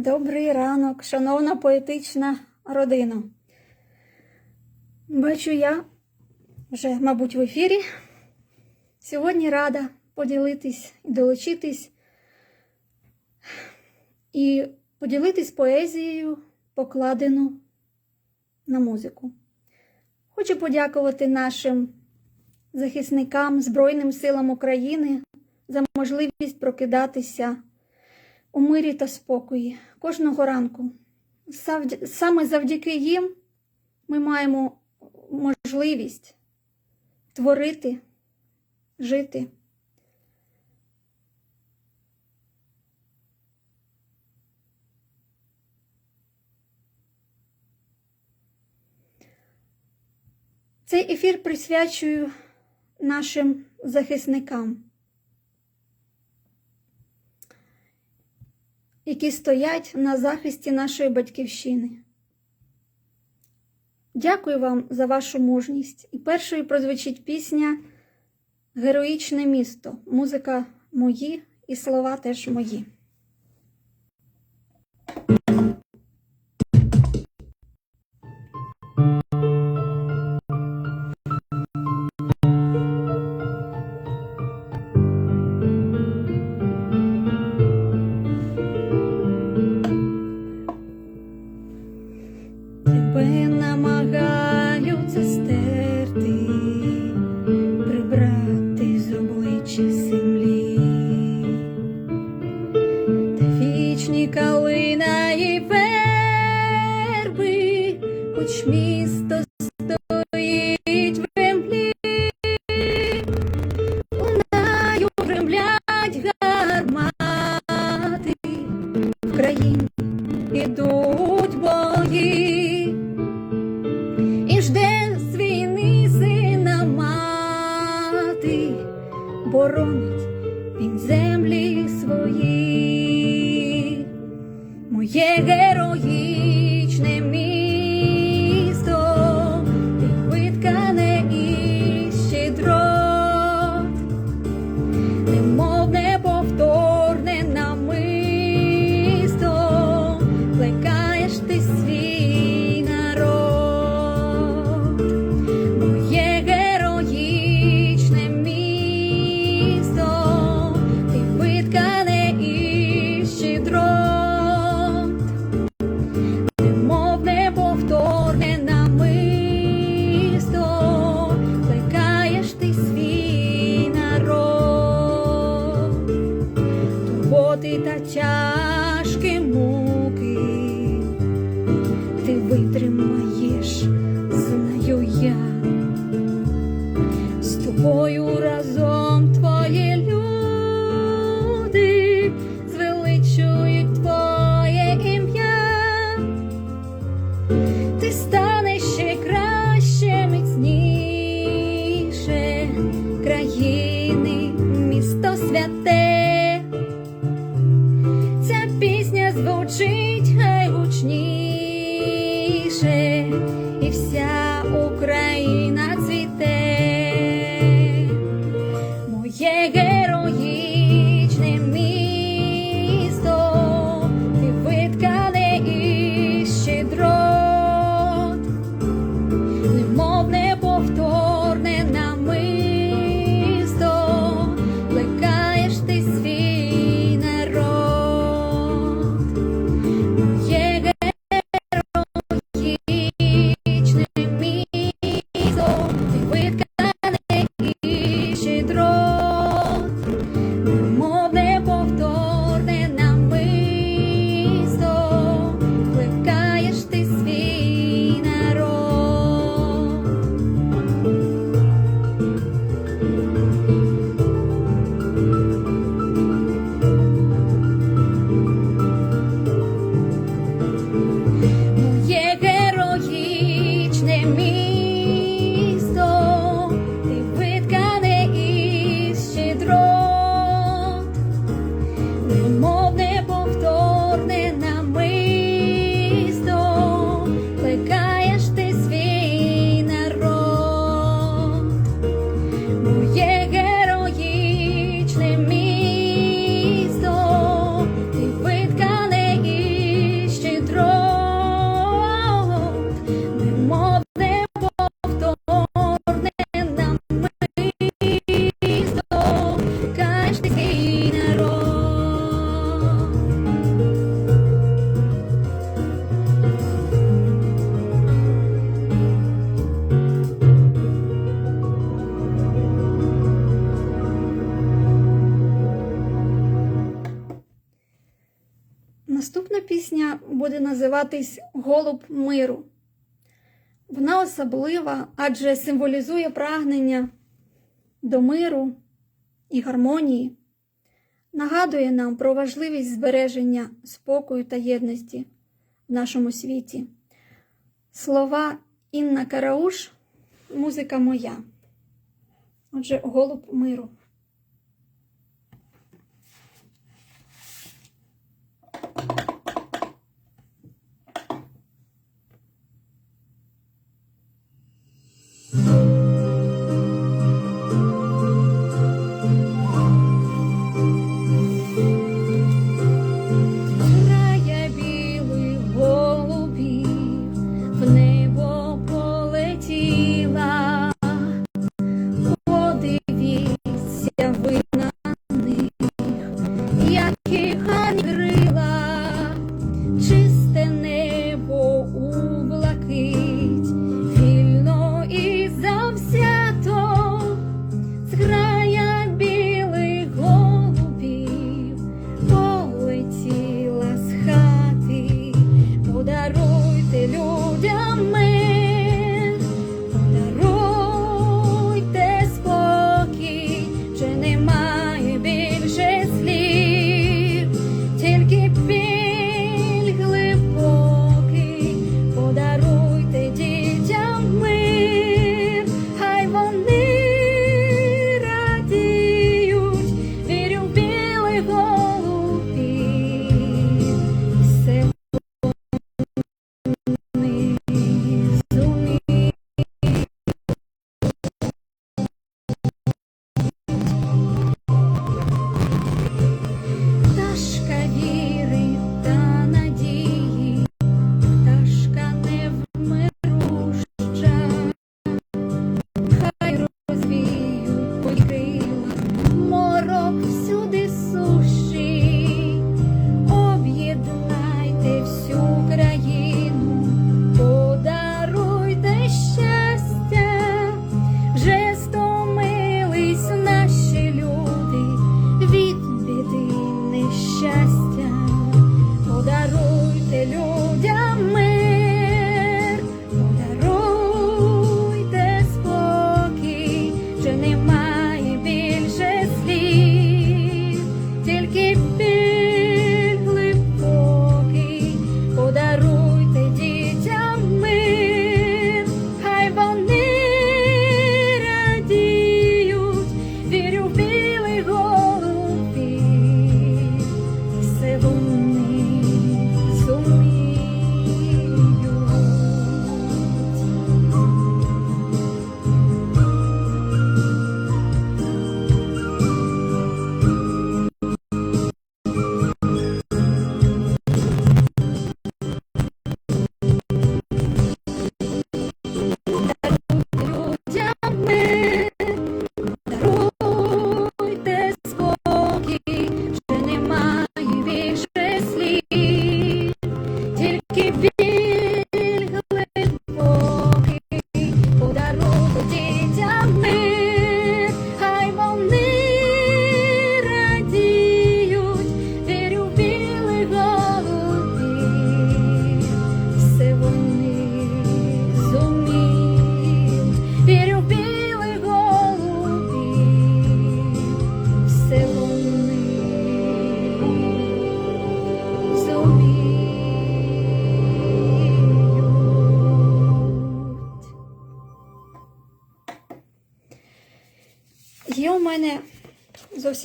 Добрий ранок, шановна поетична родина. Бачу я вже, мабуть, в ефірі. Сьогодні рада поділитись і долучитись і поділитись поезією, покладену на музику. Хочу подякувати нашим захисникам Збройним силам України за можливість прокидатися у мирі та спокої кожного ранку. Саме завдяки їм ми маємо можливість творити, жити. Цей ефір присвячую нашим захисникам. Які стоять на захисті нашої батьківщини. Дякую вам за вашу мужність. І першою прозвучить пісня Героїчне місто. Музика мої і слова теж мої. Мати, боронить він землі свої, моє героїчне місто, називатись голуб миру. Вона особлива, адже символізує прагнення до миру і гармонії, нагадує нам про важливість збереження спокою та єдності в нашому світі. Слова Інна Карауш музика моя. Отже, голуб миру.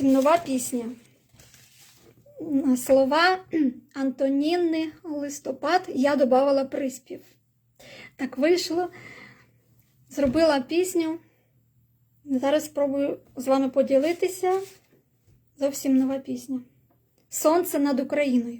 зовсім нова пісня. На слова Антоніни листопад я додавала приспів. Так вийшло, зробила пісню. Зараз спробую з вами поділитися. Зовсім нова пісня. Сонце над Україною.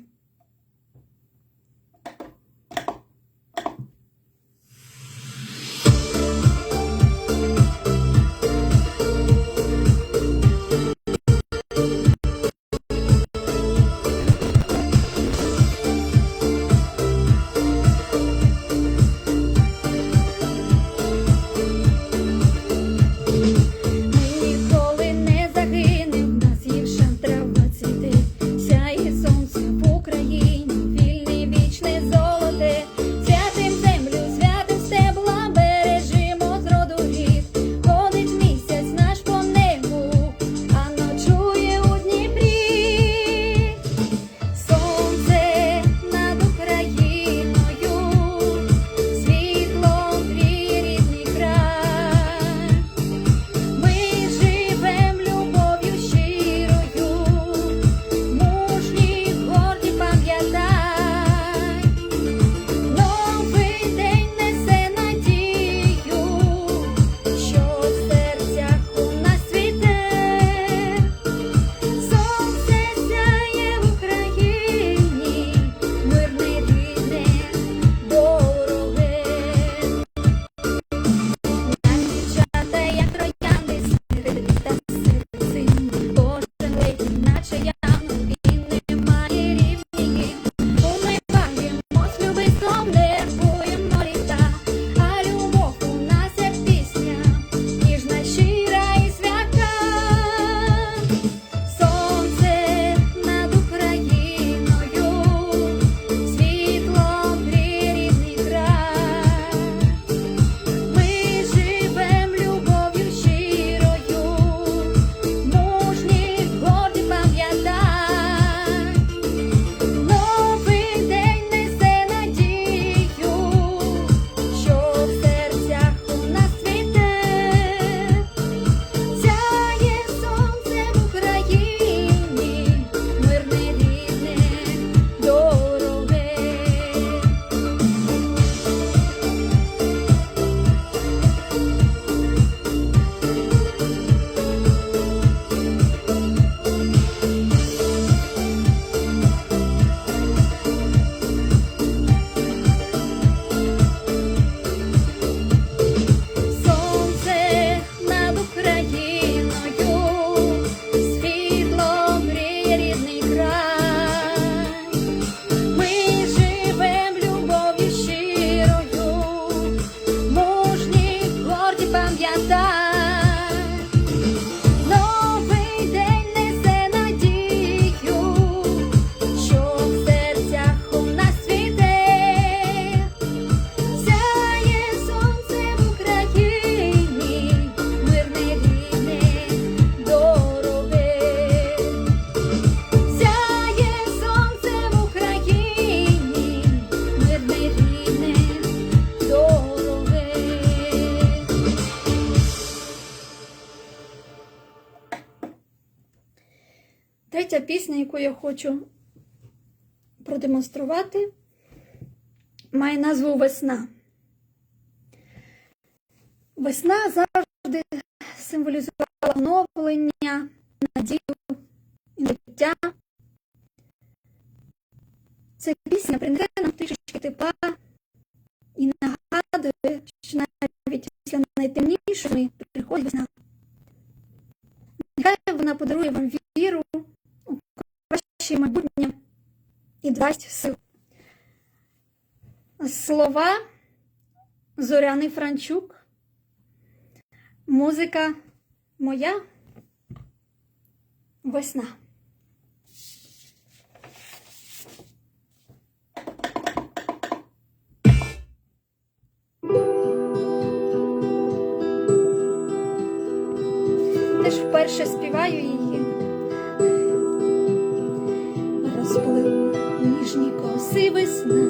я так. Ця яку я хочу продемонструвати, має назву Весна. Весна завжди символізувала оновлення, надію і життя. Ця пісня принесе нам трішечки тепла і нагадує, що навіть після найтемнішої приходить весна. Нехай вона подарує вам віру у краще майбутнє і дасть сил. Слова Зоряний Франчук. Музика моя весна. Теж вперше співаю її. Розплив ніжні коси весна,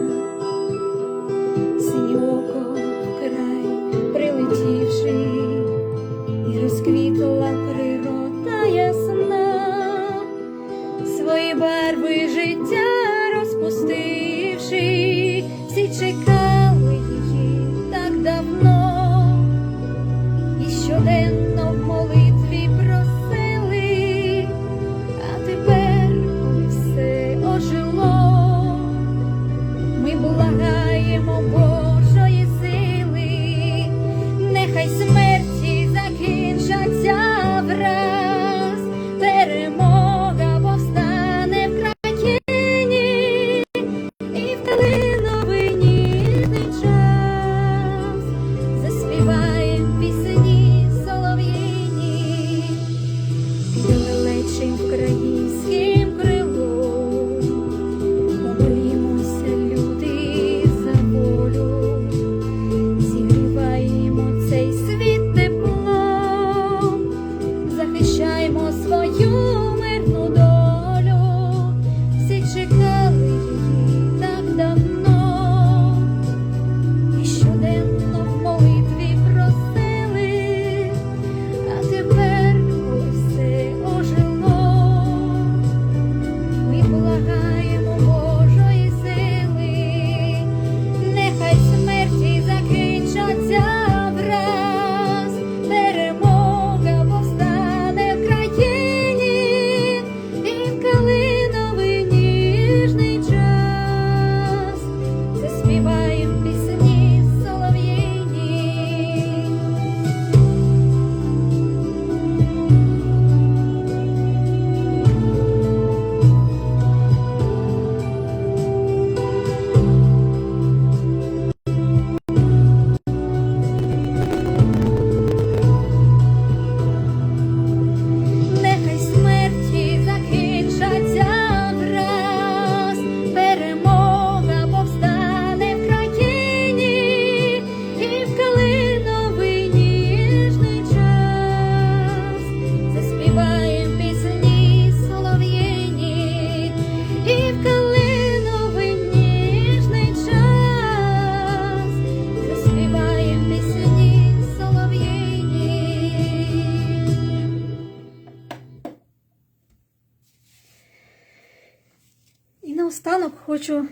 наостанок хочу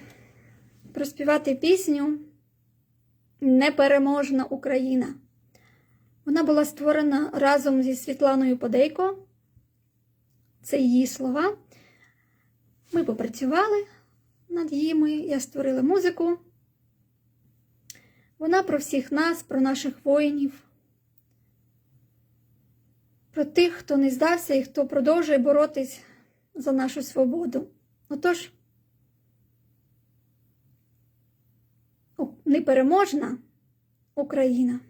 проспівати пісню Непереможна Україна. Вона була створена разом зі Світланою Подейко. Це її слова. Ми попрацювали над їми, я створила музику. Вона про всіх нас, про наших воїнів, про тих, хто не здався і хто продовжує боротись за нашу свободу. Отож, непереможна Україна.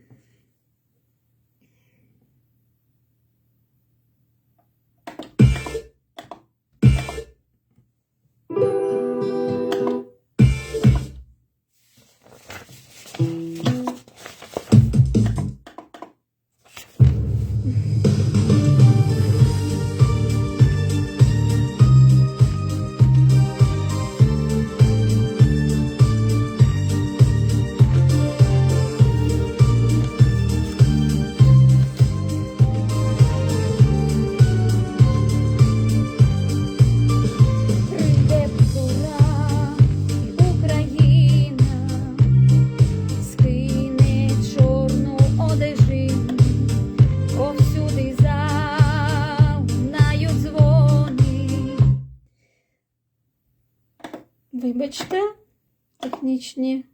вибачте, технічні.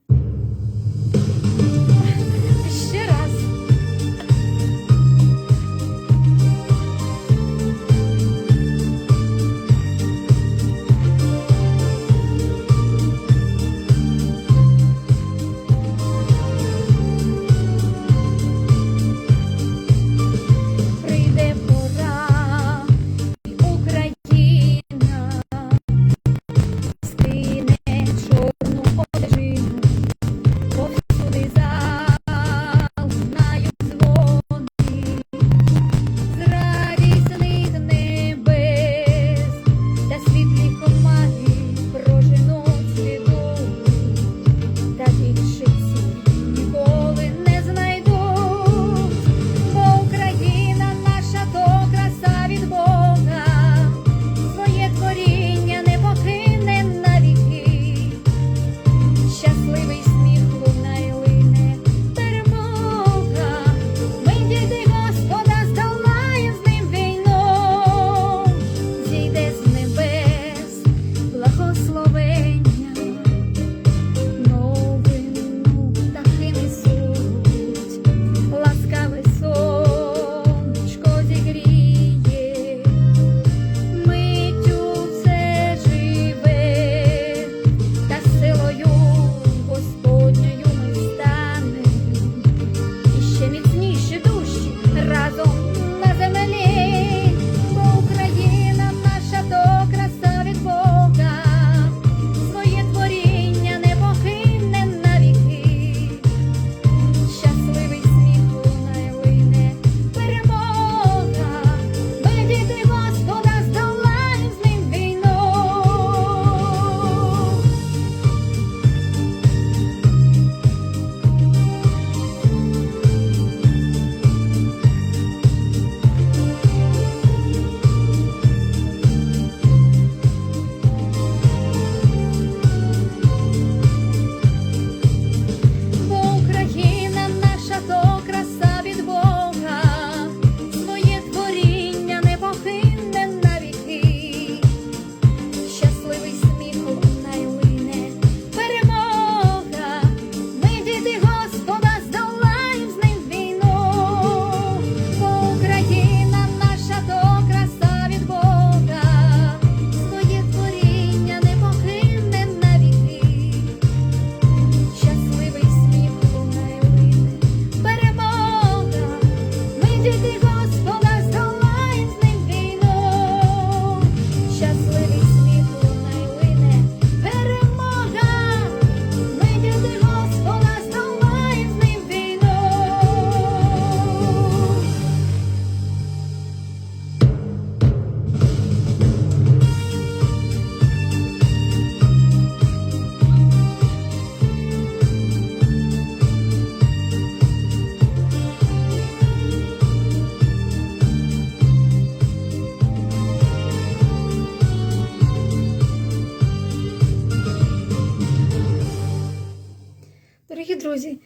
друзі,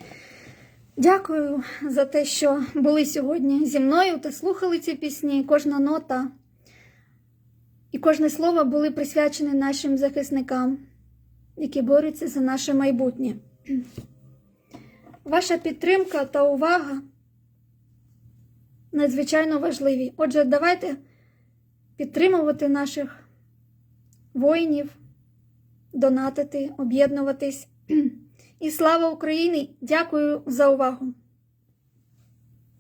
дякую за те, що були сьогодні зі мною та слухали ці пісні. Кожна нота і кожне слово були присвячені нашим захисникам, які борються за наше майбутнє. Ваша підтримка та увага надзвичайно важливі. Отже, давайте підтримувати наших воїнів, донатити, об'єднуватись. І слава Україні! Дякую за увагу!